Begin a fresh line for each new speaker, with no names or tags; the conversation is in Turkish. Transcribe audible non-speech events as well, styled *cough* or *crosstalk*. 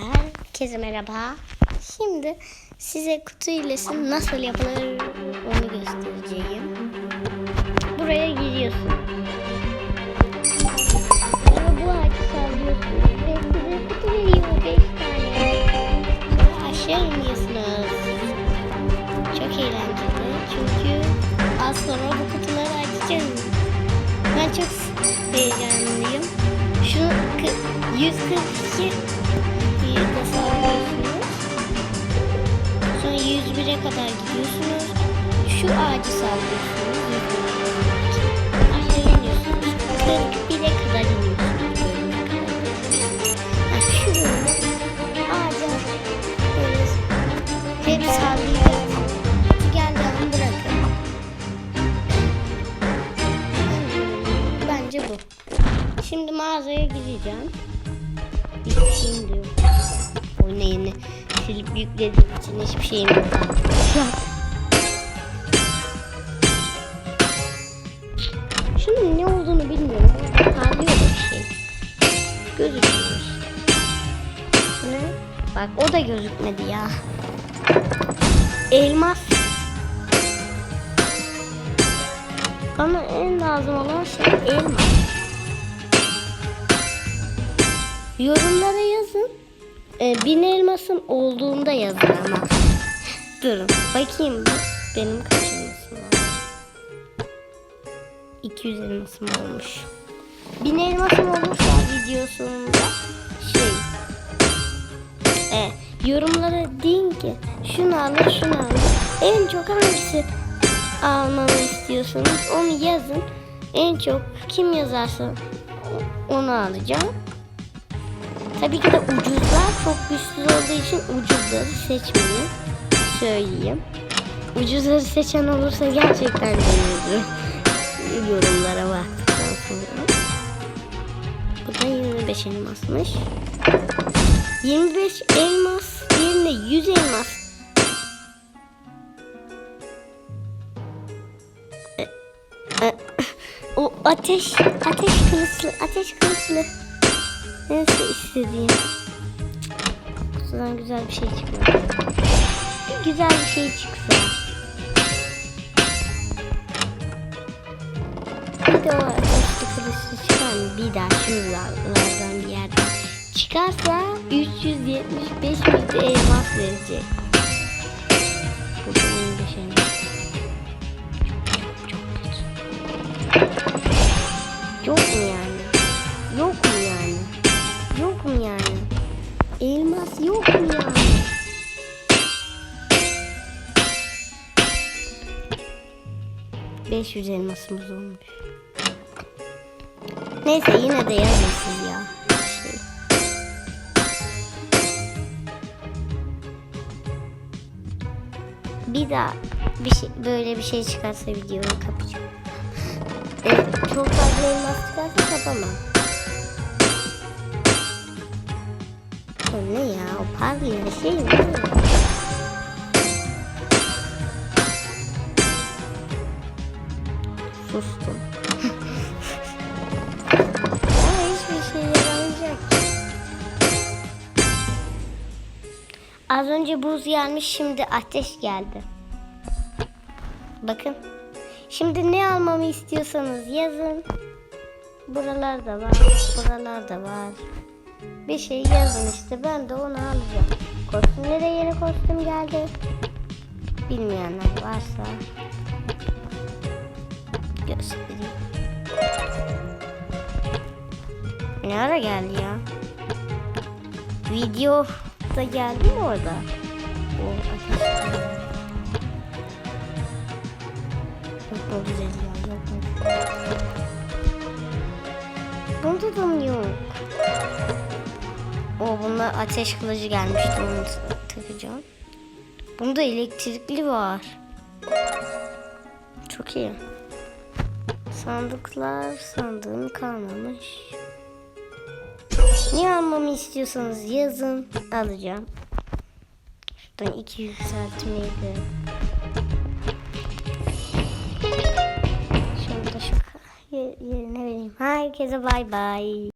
Herkese merhaba. Şimdi size kutu hilesi nasıl yapılır onu göstereceğim. Buraya giriyorsun. Sonra bu ağacı sallıyorsun. Ve size kutu veriyor 5 tane. Sonra aşağı iniyorsunuz. Çok eğlenceli. Çünkü az sonra bu kutuları açacağım. Ben çok heyecanlıyım. Şu kı- 142 iyi de sallıyorsunuz. Sonra 101'e kadar gidiyorsunuz. Şu ağacı sallıyorsunuz. 101'e Aşağı iniyorsunuz. 41'e kadar iniyorsunuz. Şu ağaca böyle hep sallayacağız. Geldi alın bırakın. Bence bu. Şimdi mağazaya gideceğim. De yok. Oyuna yeni silip yüklediğim için hiçbir şeyim yok. Şunun ne olduğunu bilmiyorum. Parlıyor bir şey. Bu Ne? Bak o da gözükmedi ya. Elmas. Bana en lazım olan şey elmas. Yorumlara yazın. Ee, bin elmasım olduğunda yazın ama. Durun. Bakayım. Benim kaç elmasım var? 200 elmasım olmuş. Bin elmasım olursa video sonunda şey. E, yorumlara deyin ki şunu alın şunu alın. En çok hangisi almamı istiyorsanız onu yazın. En çok kim yazarsa onu alacağım. Tabii ki de ucuzlar çok güçsüz olduğu için ucuzları seçmeyi söyleyeyim. Ucuzları seçen olursa gerçekten denizli yorumlara baktıktan sonra. Bu da 25 elmasmış. 25 elmas yerine 100 elmas. E, e, O ateş, ateş kılıçlı, ateş kılıçlı. Neyse istediğim. Kutudan güzel bir şey çıkmadı. Güzel bir şey çıksa. Bir de o ateşli kılıçlı çıkar mı? Bir daha şuralardan bir yerden. Çıkarsa 375 bin elmas verecek. Bu benim. Çok mu 500 elmasımız olmuş. Neyse yine de yazmışız ya. Şey. Bir daha bir şey, böyle bir şey çıkarsa videoyu kapacağım. *laughs* Evet, çok fazla elmas çıkarsa kapamam. O ne ya? O parlıyor şey mi? Sustum. Az önce buz gelmiş şimdi ateş geldi. Bakın. Şimdi ne almamı istiyorsanız yazın. Buralarda var, buralarda var. Bir şey yazın işte ben de onu alacağım. Kostümlere yeni kostüm geldi. Bilmeyenler varsa göstereyim. Ne ara geldi ya? Video da geldi mi orada? O ateş. Mu güzel ya yok mu? Bunda da mı yok? O bunda ateş kılıcı gelmişti onu takacağım. Bunda elektrikli var. Çok iyi. Sandıklar sandığım kalmamış. Ne almamı istiyorsanız yazın alacağım. Şuradan iki yükseltmeyi de. Şunu da şu yerine vereyim. Herkese bay bay.